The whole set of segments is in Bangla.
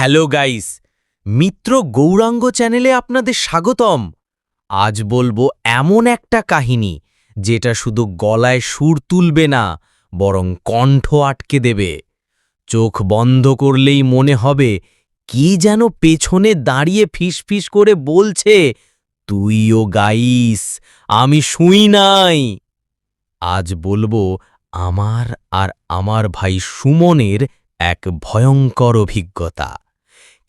হ্যালো গাইস, মিত্র গৌরাঙ্গ চ্যানেলে আপনাদের স্বাগতম। আজ বলব এমন একটা কাহিনী, যেটা শুধু গলায় সুর তুলবে না, বরং কণ্ঠ আটকে দেবে। চোখ বন্ধ করলেই মনে হবে, কি যেন পেছনে দাঁড়িয়ে ফিসফিস করে বলছে, তুইও গাইস, আমি শুই নাই। আজ বলব আমার আর আমার ভাই সুমনের এক ভয়ঙ্কর অভিজ্ঞতা।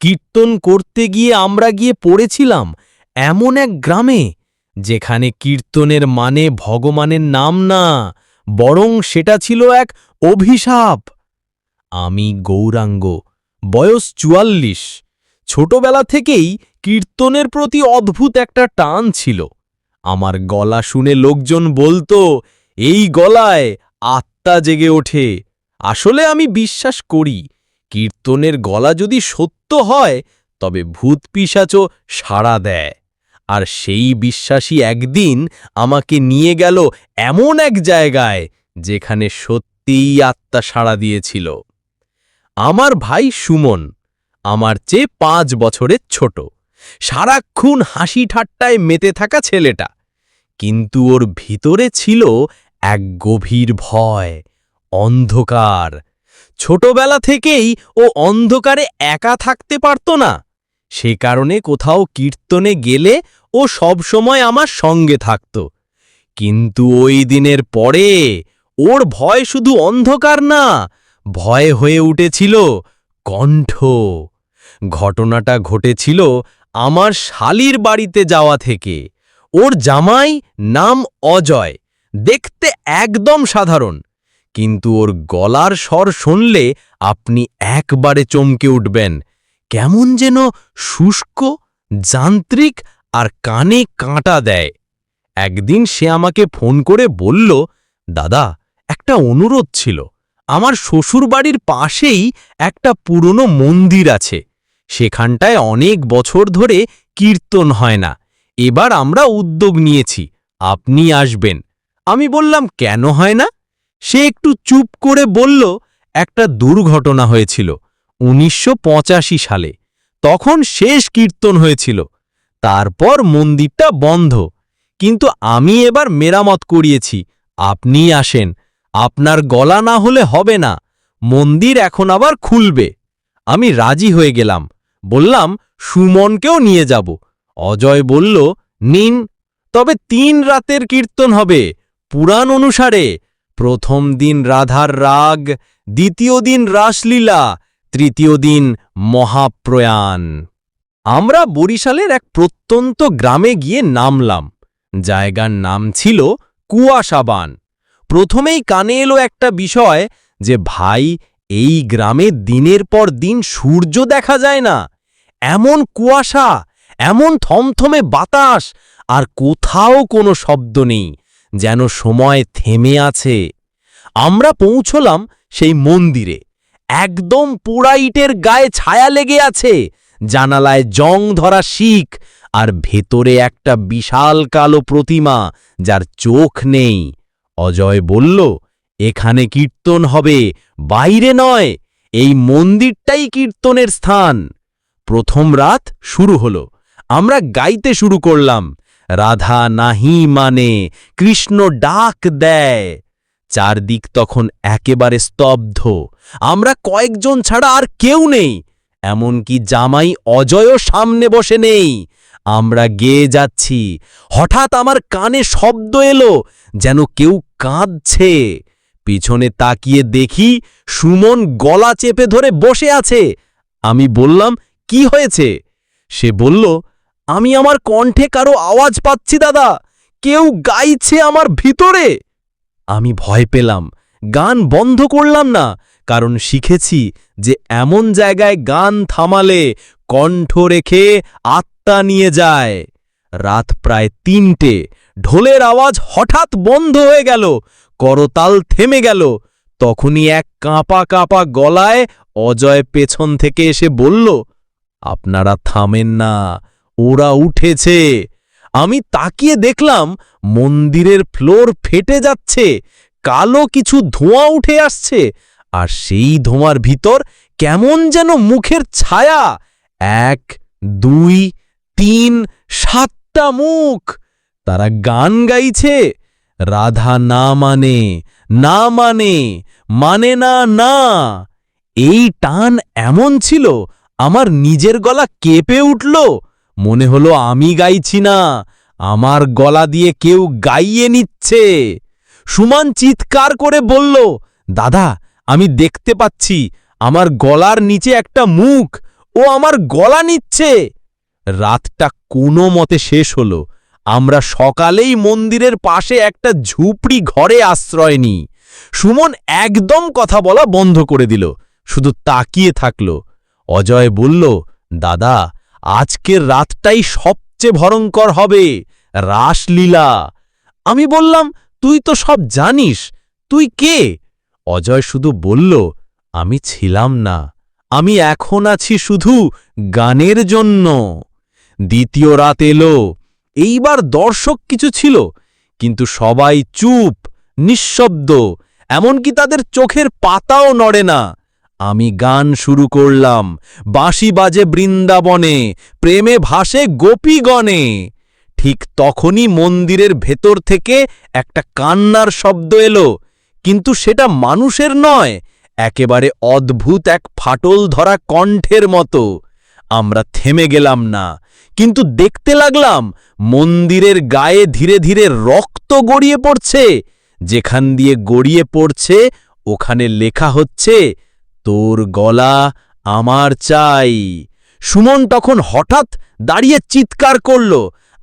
কীর্তন করতে গিয়ে আমরা গিয়ে পড়েছিলাম এমন এক গ্রামে, যেখানে কীর্তনের মানে ভগবানের নাম না, বরং সেটা ছিল এক অভিশাপ। আমি গৌরাঙ্গ, বয়স চুয়াল্লিশ, ছোটবেলা থেকেই কীর্তনের প্রতি অদ্ভুত একটা টান ছিল। আমার গলা শুনে লোকজন বলতো, এই গলায় আত্মা জেগে ওঠে। আসলে আমি বিশ্বাস করি, কীর্তনের গলা যদি সত্য হয়, তবে ভূত পিশাচও সাড়া দেয়। আর সেই বিশ্বাসী একদিন আমাকে নিয়ে গেল এমন এক জায়গায় যেখানে সত্যিই আত্মা সাড়া দিয়েছিল। আমার ভাই সুমন আমার চেয়ে পাঁচ বছরের ছোট। সারাক্ষণ হাসি ঠাট্টায় মেতে থাকা ছেলেটা। কিন্তু ওর ভিতরে ছিল এক গভীর ভয়, অন্ধকার ছোটবেলা থেকেই ও অন্ধকারে একা থাকতে পারত না। সে কারণে কোথাও কীর্তনে গেলে ও সবসময় আমার সঙ্গে থাকত। কিন্তু ওই দিনের পরে ওর ভয় শুধু অন্ধকার না, ভয় হয়ে উঠেছিল কণ্ঠ। ঘটনাটা ঘটেছিল আমার শালির বাড়িতে যাওয়া থেকে। ওর জামাই নাম অজয়, দেখতে একদম সাধারণ। কিন্তু ওর গলার স্বর শুনলে আপনি একবারে চমকে উঠবেন। কেমন যেন শুষ্ক, যান্ত্রিক আর কানে কাঁটা দেয়। একদিন সে আমাকে ফোন করে বলল, দাদা, একটা অনুরোধ ছিল। আমার শ্বশুরবাড়ির পাশেই একটা পুরনো মন্দির আছে। সেখানটায় অনেক বছর ধরে কীর্তন হয় না। এবার আমরা উদ্যোগ নিয়েছি। আপনি আসবেন। আমি বললাম, কেন হয় না? সে একটু চুপ করে বলল, একটা দুর্ঘটনা হয়েছিল উনিশশো পঁচাশি সালে। তখন শেষ কীর্তন হয়েছিল। তারপর মন্দিরটা বন্ধ। কিন্তু আমি এবার মেরামত করিয়েছি। আপনি আসেন। আপনার গলা না হলে হবে না। মন্দির এখন আবার খুলবে। আমি রাজি হয়ে গেলাম। বললাম, সুমনকেও নিয়ে যাব। অজয় বলল, নিন। তবে তিন রাতের কীর্তন হবে। পুরাণ অনুসারে প্রথম দিন রাধার রাগ, দ্বিতীয় দিন রাসলীলা, তৃতীয় দিন মহাপ্রয়াণ। আমরা বরিশালের এক প্রত্যন্ত গ্রামে গিয়ে নামলাম। জায়গার নাম ছিল কুয়াশাবান। প্রথমেই কানে এলো একটা বিষয় যে, ভাই, এই গ্রামে দিনের পর দিন সূর্য দেখা যায় না। এমন কুয়াশা, এমন থমথমে বাতাস, আর কোথাও কোনো শব্দ নেই। যেন সময় থেমে আছে। আমরা পৌঁছলাম সেই মন্দিরে। একদম পোড়া ইটের গায়ে ছায়া লেগে আছে। জানালায় জং ধরা শিখ আর ভেতরে একটা বিশাল কালো প্রতিমা যার চোখ নেই। অজয় বলল, এখানে কীর্তন হবে, বাইরে নয়। এই মন্দিরটাই কীর্তনের স্থান। প্রথম রাত শুরু হলো। আমরা গাইতে শুরু করলাম। রাধা নাহি মানে কৃষ্ণ ডাক দেয়। চারদিক তখন একেবারে স্তব্ধ। আমরা কয়েকজন ছাড়া আর কেউ নেই। এমনকি জামাই অজয়ও সামনে বসে নেই। আমরা গেয়ে যাচ্ছি। হঠাৎ আমার কানে শব্দ এলো, যেন কেউ কাঁদছে। পিছনে তাকিয়ে দেখি সুমন গলা চেপে ধরে বসে আছে। আমি বললাম, কি হয়েছে? সে বলল আমি আমার কণ্ঠে কারও আওয়াজ পাচ্ছি, দাদা। কেউ গাইছে আমার ভিতরে। আমি ভয় পেলাম। গান বন্ধ করলাম না, কারণ শিখেছি যে এমন জায়গায় গান থামালে কণ্ঠ রেখে আত্মা নিয়ে যায়। রাত প্রায় তিনটে, ঢোলের আওয়াজ হঠাৎ বন্ধ হয়ে গেল, করতাল থেমে গেল। তখনই এক কাঁপা কাঁপা গলায় অজয় পেছন থেকে এসে বলল, আপনারা থামেন না ওরা উঠেছে। আমি তাকিয়ে দেখলাম মন্দিরের ফ্লোর ফেটে যাচ্ছে, কালো কিছু ধোঁয়া উঠে আসছে, আর সেই ধোঁয়ার ভিতর কেমন যেন মুখের ছায়া। এক, দুই, তিন, সাতটা মুখ। তারা গান গাইছে, রাধা না মানে না মানে মানে না না। এই টান এমন ছিল, আমার নিজের গলা কেঁপে উঠল মনে হলো আমি গাইছি না। আমার গলা দিয়ে কেউ গাইয়ে নিচ্ছে। সুমান চিৎকার করে বলল, দাদা, আমি দেখতে পাচ্ছি, আমার গলার নিচে একটা মুখ, ও আমার গলা নিচ্ছে। রাতটা কোনো মতে শেষ হলো। আমরা সকালেই মন্দিরের পাশে একটা ঝুপড়ি ঘরে আশ্রয় নিই। সুমন একদম কথা বলা বন্ধ করে দিল, শুধু তাকিয়ে থাকল। অজয় বলল, দাদা আজকের রাতটাই সবচেয়ে ভয়ঙ্কর হবে, রাসলীলা। আমি বললাম, তুই তো সব জানিস, তুই কে? অজয় শুধু বলল, আমি ছিলাম না, আমি এখন আছি শুধু গানের জন্য। দ্বিতীয় রাত এলো, এইবার দর্শক কিছু ছিল, কিন্তু সবাই চুপ, নিঃশব্দ, এমনকি তাদের চোখের পাতাও নড়ে না। আমি গান শুরু করলাম। বাঁশি বাজে বৃন্দাবনে, প্রেমে ভাসে গোপীগণে। ঠিক তখনই মন্দিরের ভেতর থেকে একটা কান্নার শব্দ এলো। কিন্তু সেটা মানুষের নয়, একেবারে অদ্ভুত এক ফাটল ধরা কণ্ঠের মতো। আমরা থেমে গেলাম না, কিন্তু দেখতে লাগলাম মন্দিরের গায়ে ধীরে ধীরে রক্ত গড়িয়ে পড়ছে। যেখান দিয়ে গড়িয়ে পড়ছে, ওখানে লেখা হচ্ছে তোর গলা আমার চাই। সুমন তখন হঠাৎ দাঁড়িয়ে চিৎকার করল,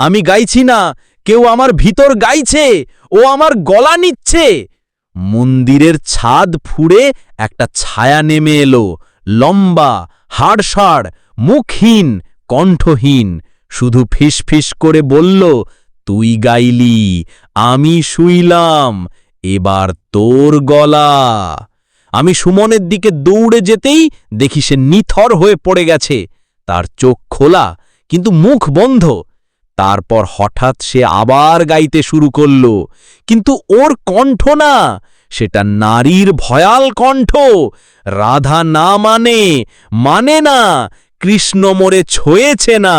আমি গাইছি না, কেউ আমার ভিতর গাইছে, ও আমার গলা নিচ্ছে। মন্দিরের ছাদ ফুঁড়ে একটা ছায়া নেমে এলো, লম্বা হাড়সাড় মুখহীন, কণ্ঠহীন। শুধু ফিসফিস করে বলল, তুই গাইলি, আমি শুইলাম, এবার তোর গলা। আমি সুমনের দিকে দৌড়ে যেতেই দেখি সে নিথর হয়ে পড়ে গেছে। তার চোখ খোলা, কিন্তু মুখ বন্ধ। তারপর হঠাৎ সে আবার গাইতে শুরু করল। কিন্তু ওর কণ্ঠ না, সেটা নারীর ভয়াল কণ্ঠ। রাধা না মানে মানে না, কৃষ্ণ মোরে ছয়েছে না।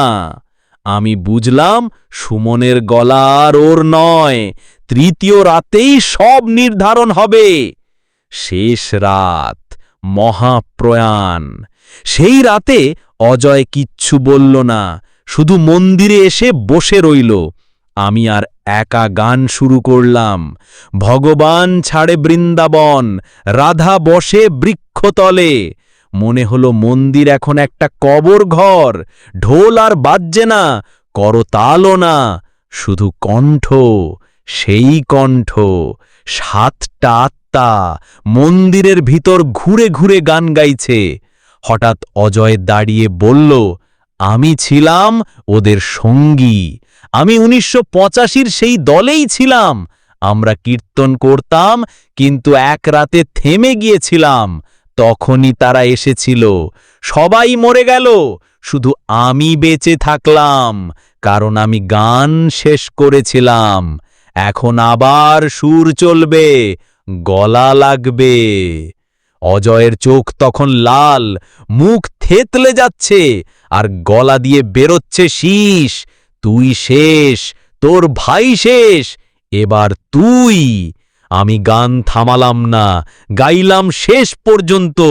আমি বুঝলাম সুমনের গলার ওর নয়, তৃতীয় রাতেই সব নির্ধারণ হবে। শেষ রাত, মহাপ্রয়াণ। সেই রাতে অজয় কিচ্ছু বলল না, শুধু মন্দিরে এসে বসে রইল। আমি আর একা গান শুরু করলাম। ভগবান ছাড়ে বৃন্দাবন, রাধা বসে বৃক্ষতলে। মনে হলো মন্দির এখন একটা কবর ঘর, ঢোল আর বাজছে না করতালও না। শুধু কণ্ঠ, সেই কণ্ঠ, সাতটা আত্মা মন্দিরের ভিতর ঘুরে ঘুরে গান গাইছে। হঠাৎ অজয় দাঁড়িয়ে বলল, আমি ছিলাম ওদের সঙ্গী। আমি উনিশশো পঁচাশির সেই দলেই ছিলাম। আমরা কীর্তন করতাম, কিন্তু এক রাতে থেমে গিয়েছিলাম। তখনই তারা এসেছিল। সবাই মরে গেল। শুধু আমি বেঁচে থাকলাম, কারণ আমি গান শেষ করেছিলাম। এখন আবার সুর চলবে। গলা লাগবে। অজয়ের চোখ তখন লাল, মুখ থেতলে যাচ্ছে, আর গলা দিয়ে বেরোচ্ছে শীষ, তুই শেষ, তোর ভাই শেষ, এবার তুই। আমি গান থামালাম না, গাইলাম শেষ পর্যন্ত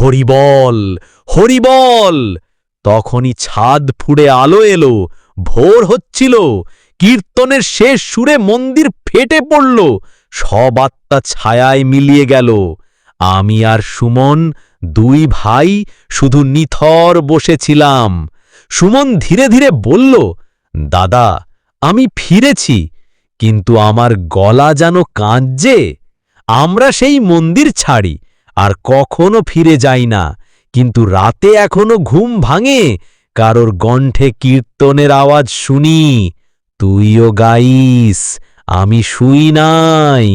হরিবল হরিবল তখনই ছাদ ফুড়ে আলো এলো, ভোর হচ্ছিল, কীর্তনের শেষ সুরে মন্দির ফেটে পড়ল সব আত্মা ছায়ায় মিলিয়ে গেল। আমি আর সুমন, দুই ভাই, শুধু নিথর বসেছিলাম। সুমন ধীরে ধীরে বলল, দাদা, আমি ফিরেছি, কিন্তু আমার গলা যেন কাঁদছে। আমরা সেই মন্দির ছাড়ি, আর কখনো ফিরে যাই না। কিন্তু রাতে এখনও ঘুম ভাঙে, কারোর গণ্ঠে কীর্তনের আওয়াজ শুনি। তুইও গাইস আমি শুই নাই।